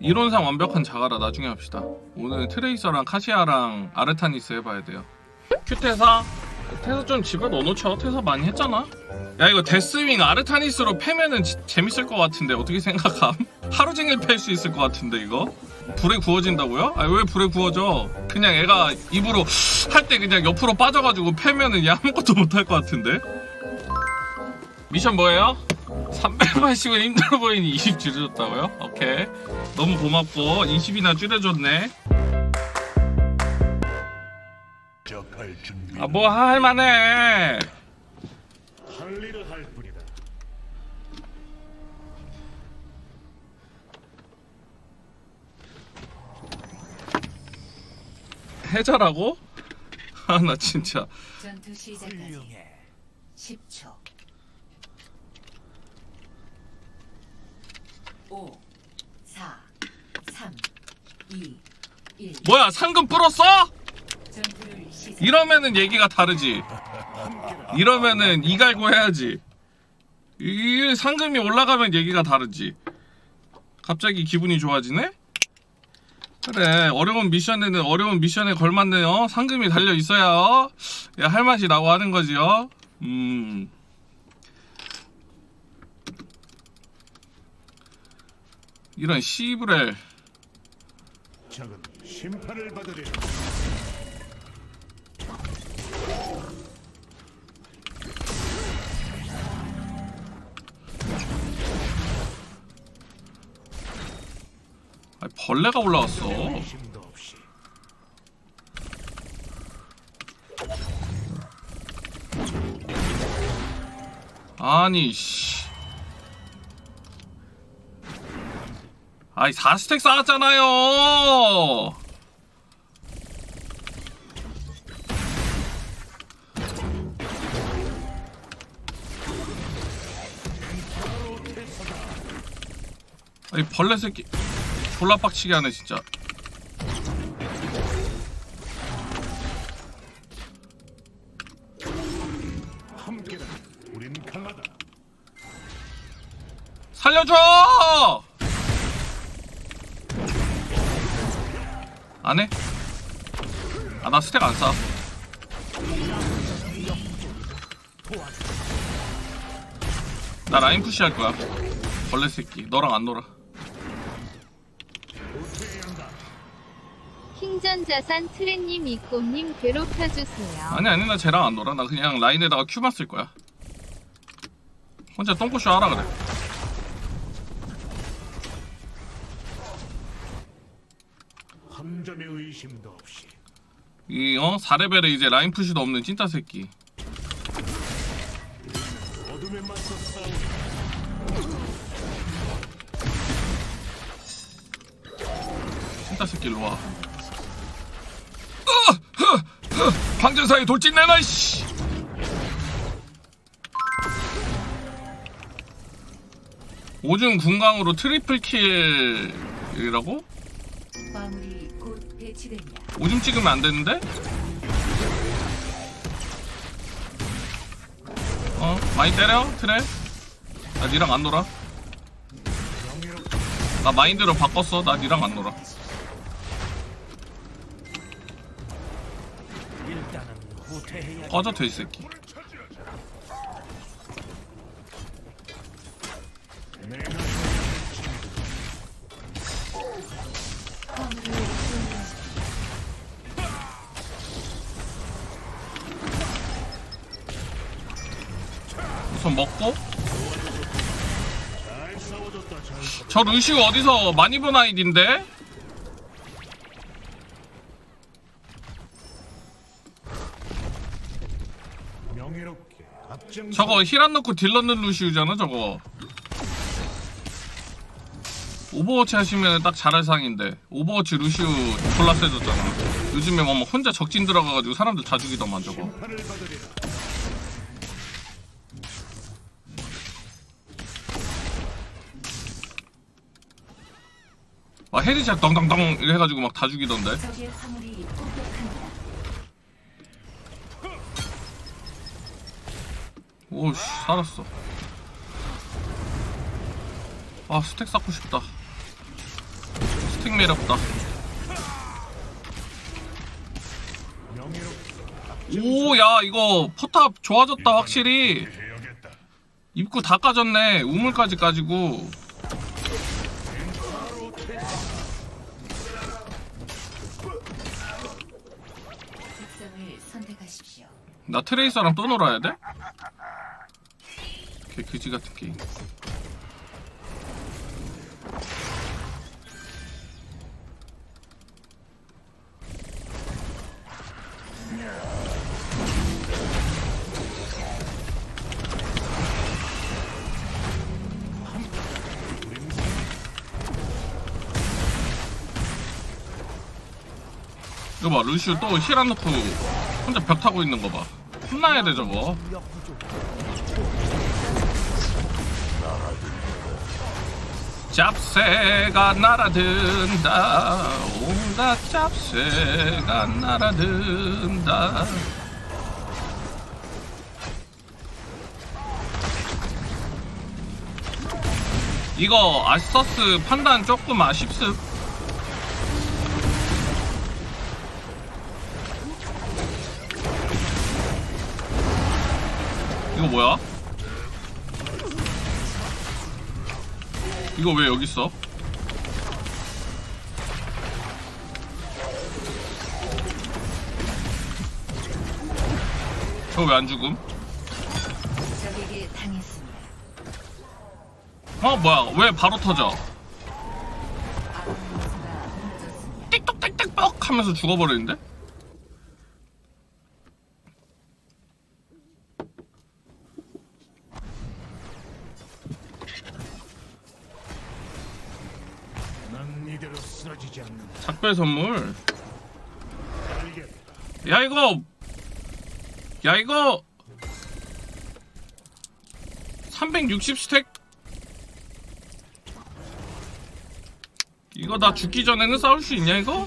이론상 완벽한 자가라 나중에 합시다. 오늘 트레이서랑 카시아랑 아르타니스 해봐야 돼요. 큐테사 테사 좀 집에 넣어놓죠. 테사 많이 했잖아. 야 이거 데스윙 아르타니스로 패면은 지- 재밌을 것 같은데 어떻게 생각함? 하루 종일 팰 수 있을 것 같은데 이거? 불에 구워진다고요? 아 왜 불에 구워져? 그냥 애가 입으로 할 때 그냥 옆으로 빠져가지고 패면은 얘 아무것도 못할 것 같은데? 미션 뭐예요? 380은 힘들어 보이니 20 줄여줬다고요? 오케이 너무 고맙고 20이나 줄여줬네. 아 뭐 할만해 할 일을 할 뿐이다. 해자라고? 아 나 진짜 전투 시작까지 10초. 5, 4, 3, 2, 1. 뭐야 상금 불었어? 전투를 시작. 이러면은 얘기가 다르지 이러면은 이갈고 해야지 이 상금이 올라가면 얘기가 다르지 갑자기 기분이 좋아지네? 그래 어려운 미션에는 어려운 미션에 걸맞는 어? 상금이 달려 있어야 어? 야, 할 맛이 나고 하는 거지요. 음. 이런 씨브렐 적은 심판을 받으리라. 아니, 벌레가 올라왔어. 없이 아니 씨. 아이 4스택 쌓았잖아요. 아니 벌레 새끼 졸라 빡치게 하네 진짜. 살려줘! 안 해? 아, 나 스택 안 쌓았어. 나 라인 푸시 할 거야. 벌레 새끼. 너랑 안 놀아. 킹전자산 트렌님 이꼬님 괴롭혀주세요. 아니, 아니, 나 쟤랑 안 놀아. 나 그냥 라인에다가 큐만 쓸 거야. 혼자 똥꼬쇼 하라 그래. 한 점의 의심도 없이 이, 어? 4레벨에 이제 라인 푸시도 없는 찐따 새끼. 어둠에 맞서 싸우. 찐따 새끼 일로 와. 으! 흐! 흐! 방전사의 돌진 내놔 씨. 오중 군강으로 트리플 킬이라고? 오줌 찍으면 안 되는데? 어? 많이 때려? 트레? 나 니랑 안 놀아. 나 마인드를 바꿨어. 나 니랑 안 놀아. 꺼져 돼이 새끼. 우선 먹고. 저 루시우 어디서? 많이 본 아이디인데? 저거 힐 안 넣고 딜 넣는 루시우잖아 저거. 오버워치 하시면 딱 잘할 상인데. 오버워치 루시우 졸라 세졌잖아. 요즘에 뭐 혼자 적진 들어가가지고 사람들 다 죽이더만 저거 심판을 받으리라. 막 헤드샷 덩덩덩 해가지고 막 다 죽이던데. 오씨 살았어. 아 스택 쌓고 싶다. 스택 매력다. 명예롭게 오야 이거 포탑 좋아졌다 확실히. 입구 다 까졌네. 우물까지 까지고 나 트레이서랑 또 놀아야 돼? 개 그지 같은 게임 이거 봐 루시우 또 넣고 혼자 벽 타고 있는 거 봐 혼나야 돼 저거 짭새가 날아든다. 온갖 짭새가 날아든다. 이거 아서스 판단 조금 아쉽습 이거 뭐야? 이거 왜 여기 있어? 저거 왜 안 죽음? 적에게 당했습니다. 어 뭐야 왜 바로 터져? 아군 선수가 무너졌습니다. 띡똑띡띡뻑 하면서 죽어버리는데? 난 이대로 쓰러 지지 않는다. 작별 선물. 야 이거 야 이거 360 스택 이거 나 죽기 전에는 싸울 수 있냐 이거?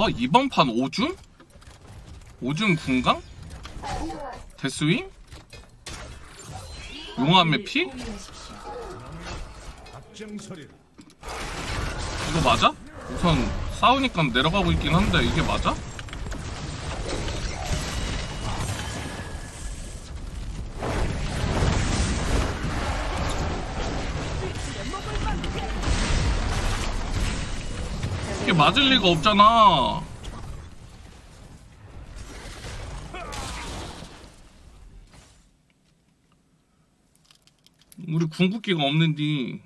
와 이번 판 오줌? 오줌 군강? 데스윙? 용암의 피? 이거 맞아? 우선 싸우니까 내려가고 있긴 한데 이게 맞아? 맞을 리가 없잖아. 우리 궁극기가 없는디.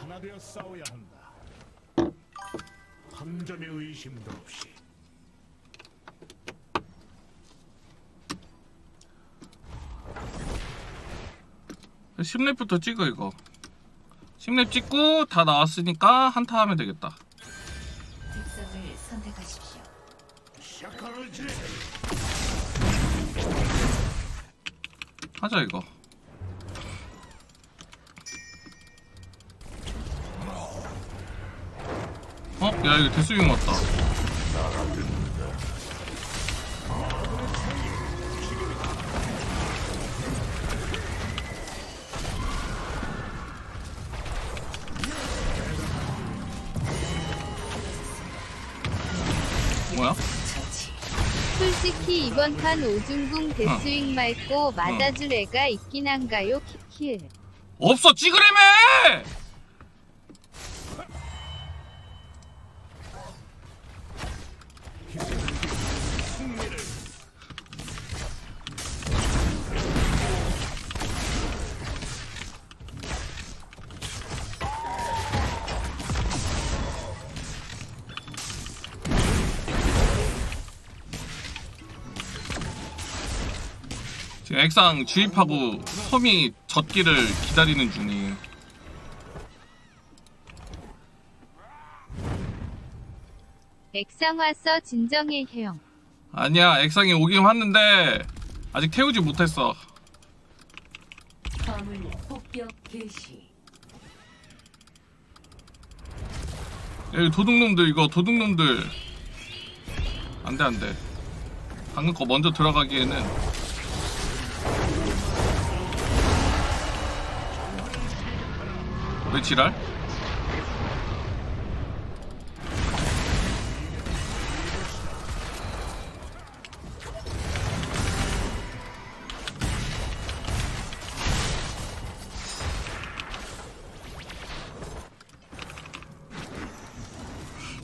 하나 되어 싸워야 한다. 한 점의 의심도 없이. 10렙부터 찍어 이거 10렙 찍고 다 나왔으니까 한타 하면 되겠다. 하자 이거 어? 야 이거 데스윙 왔다 뭐야? 솔직히 이번 판 오중궁 데스윙 말고 맞아줄 애가 있긴 한가요? 키킬. 없어 찌그레매! 액상 주입하고 섬이 젖기를 기다리는 중이에요. 액상 왔어 진정해 형. 아니야 액상이 오긴 왔는데 아직 태우지 못했어. 화물 폭격 개시. 여기 도둑놈들 이거 도둑놈들. 안돼 안돼. 방금 거 먼저 들어가기에는 왜 지랄?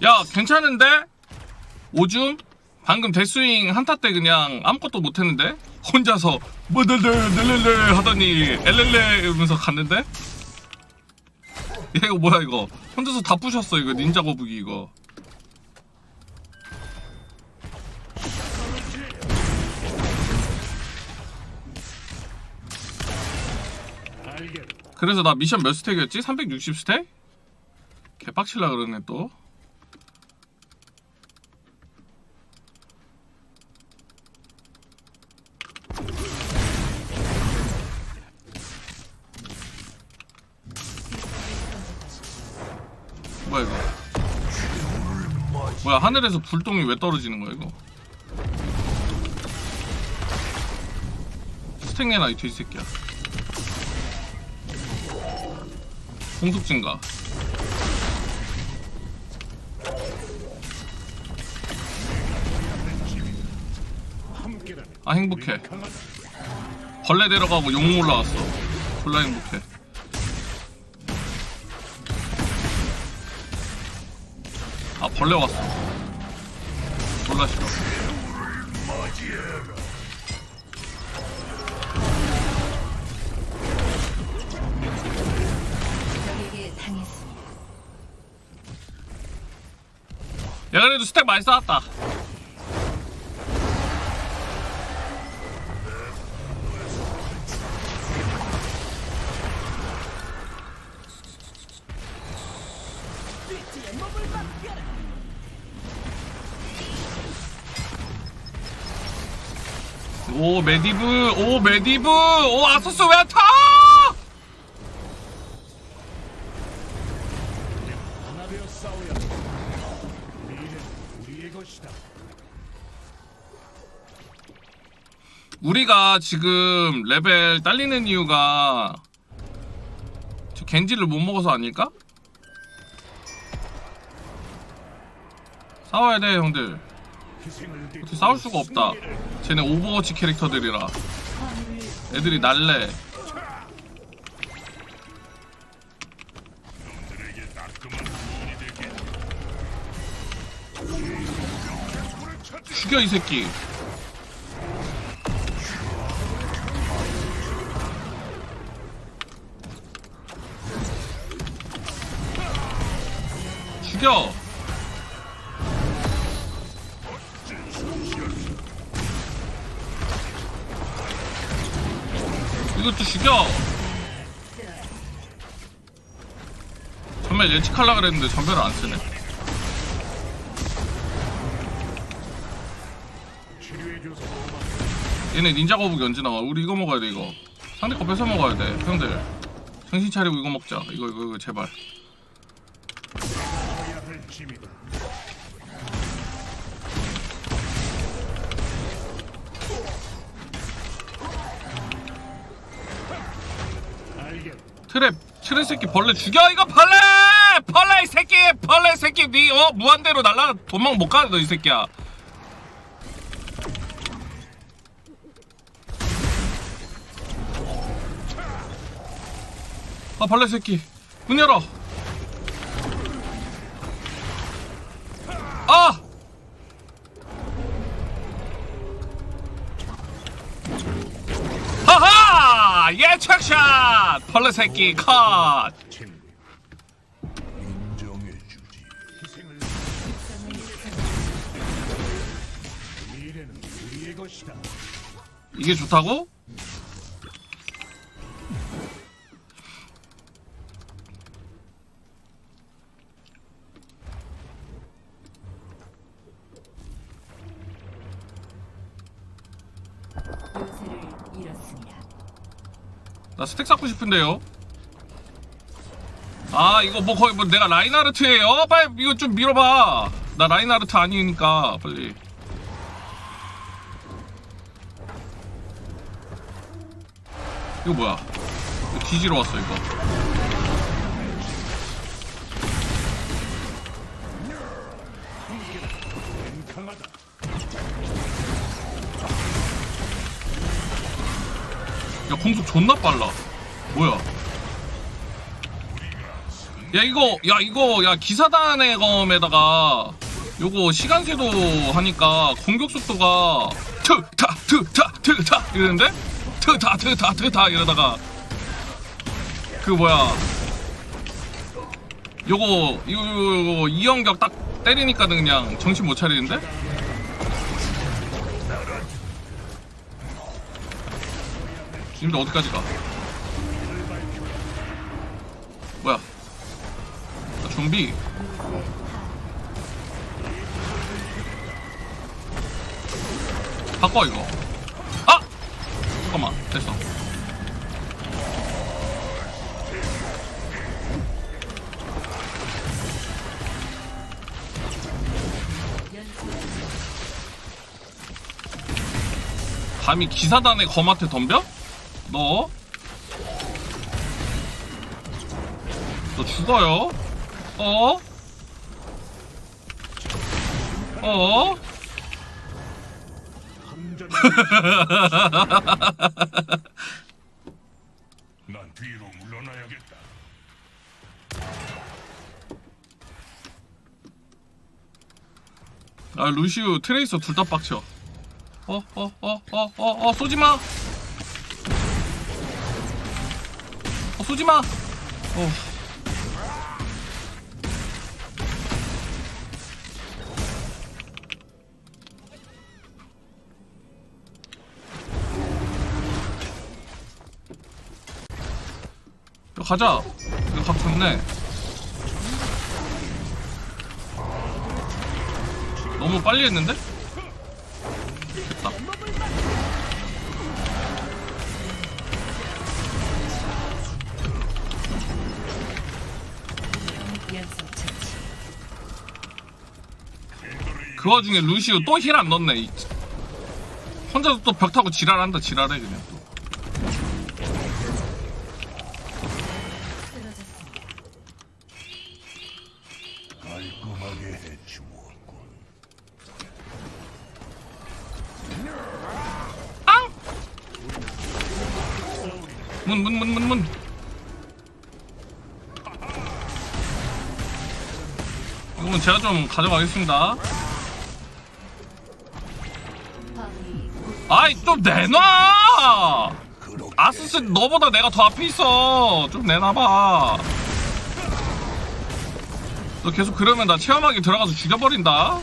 야 괜찮은데? 오줌? 방금 데스윙 한타 때 그냥 아무것도 못했는데? 혼자서 뭐들들들들들 하더니 엘렐레 이러면서 갔는데? 야 이거 뭐야 이거 혼자서 다 부셨어 이거 닌자 거북이 이거. 그래서 나 미션 몇 스택이었지? 360 스택? 개빡칠라 그러네 또 하늘에서 불똥이 왜 떨어지는 거야 이거? 스택 내놔 이 돼지새끼야. 공속 증가. 아 행복해. 벌레 데려가고 용 올라왔어. 졸라 행복해. 아 벌레 왔어 졸라 싫어 적에게 당했습니다. 야 그래도 스택 많이 쌓았다 오 메디브 오 메디브 오 아서스 왜안 타? 우리가 지금 레벨 딸리는 이유가 저 겐지를 못 먹어서 아닐까? 싸워야 돼 형들 어떻게 싸울 수가 없다. 쟤네 오버워치 캐릭터들이라. 애들이 날래. 죽여 이 새끼. 죽여 이것도 죽여 전멸 예측하려 그랬는데 전멸을 안 쓰네. 얘네 닌자 거북이 언제 나와? 우리 이거 먹어야 돼 이거. 상대 거 뺏어 먹어야 돼 형들. 정신 차리고 이거 먹자. 이거 이거, 이거 제발 트랩 트랩 새끼 벌레 죽여 이거 벌레! 벌레 이 새끼 벌레 이 새끼 니어? 무한대로 날라 도망 못 가 너 이 새끼야. 아 벌레 새끼 문 열어. 아 예측샷 벌레 새끼 컷. 이게 좋다고? 나 스택 쌓고 싶은데요. 아 이거 뭐 거의 뭐 내가 라인하르트예요. 빨리 이거 좀 밀어봐. 나 라인하르트 아니니까 빨리. 이거 뭐야? 이거 뒤지러 왔어 이거. 야 공속 존나 빨라. 뭐야? 야 이거 야 이거 야 기사단의 검에다가 요거 시간제도 하니까 공격 속도가 트타 트타 트타 이러는데 트타 트타 트타 이러다가 그 뭐야 요거 이거, 이거, 이거 이연격 딱 때리니까는 그냥 정신 못 차리는데 지금도 어디까지 가? 뭐야? 아, 좀비? 바꿔 이거. 아! 잠깐만 됐어. 감히 기사단의 검한테 덤벼? 너? 너 죽어요? 어? 어? 난 뒤로 물러나야겠다. 아 루시우 트레이서 둘 다 빡쳐 어 어 어 어 어어 쏘지마 쏘지마. 어. 야, 가자. 이거 각 좋네. 너무 빨리 했는데? 그 와중에 루시우 또 힐 안 넣네. 이- 혼자서 또 벽 타고 지랄한다, 지랄해, 그냥 또. 깔끔하게 해주었군. 앙! 문, 문, 문, 문, 문. 이건 제가 좀 가져가겠습니다. 아이, 좀 내놔! 아스스 너보다 내가 더 앞에 있어. 좀 내놔봐. 너 계속 그러면 나 체험하기 들어가서 죽여버린다.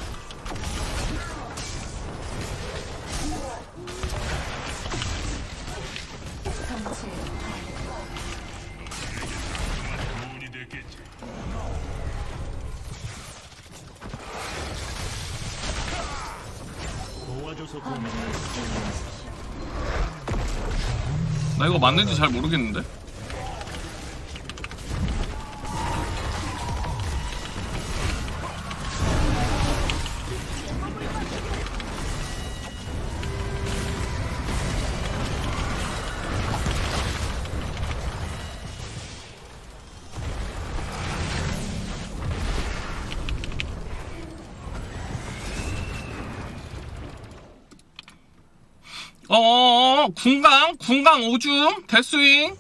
나 이거 맞는지 잘 모르겠는데? 궁강 궁강 오줌 데스윙.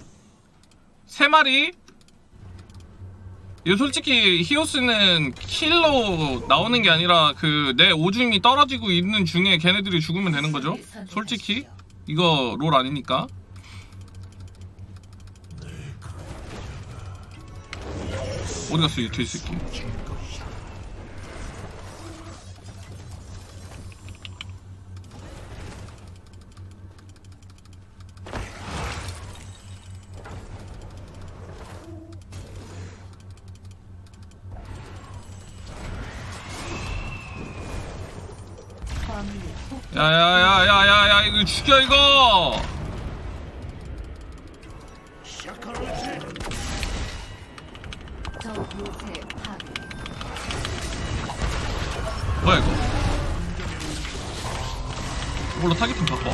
세 마리. 이거 솔직히 히오스는 킬로 나오는 게 아니라 그 내 오줌이 떨어지고 있는 중에 걔네들이 죽으면 되는 거죠? 솔직히? 이거 롤 아니니까. 어디 갔어? 이 돼지 새끼 야야야야야야 이거 죽여 이거! 뭐야 이거? 몰라 타겟팅 바꿔.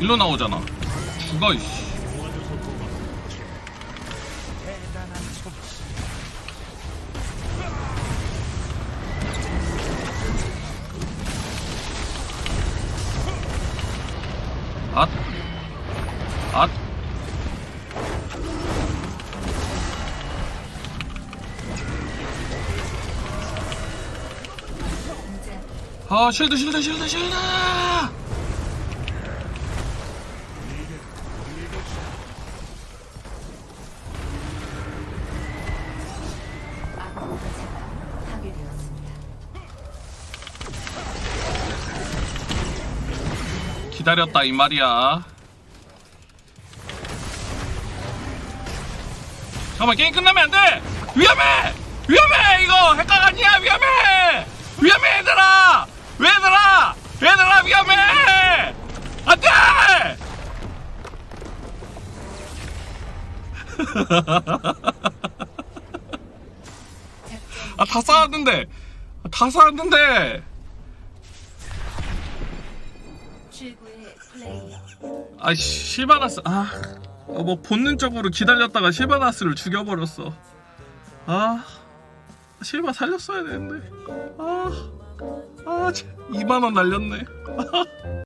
일로 나오잖아. 죽어 이씨. 아 쉴드 쉴드 쉴드 쉴드. 기다렸다 이 말이야. 잠깐만 게임 끝나면 안돼! 위험해! 위험해! 이거 핵각 아니야 위험해! 위험해 얘들아 얘들아! 얘들아 위험해! 안돼! 아다 쌓았는데. 다 쌓았는데. 아 실바나스 아뭐 본능적으로 기다렸다가 실바나스를 죽여버렸어. 아. 실바 살렸어야 되는데. 아 아 2만원 날렸네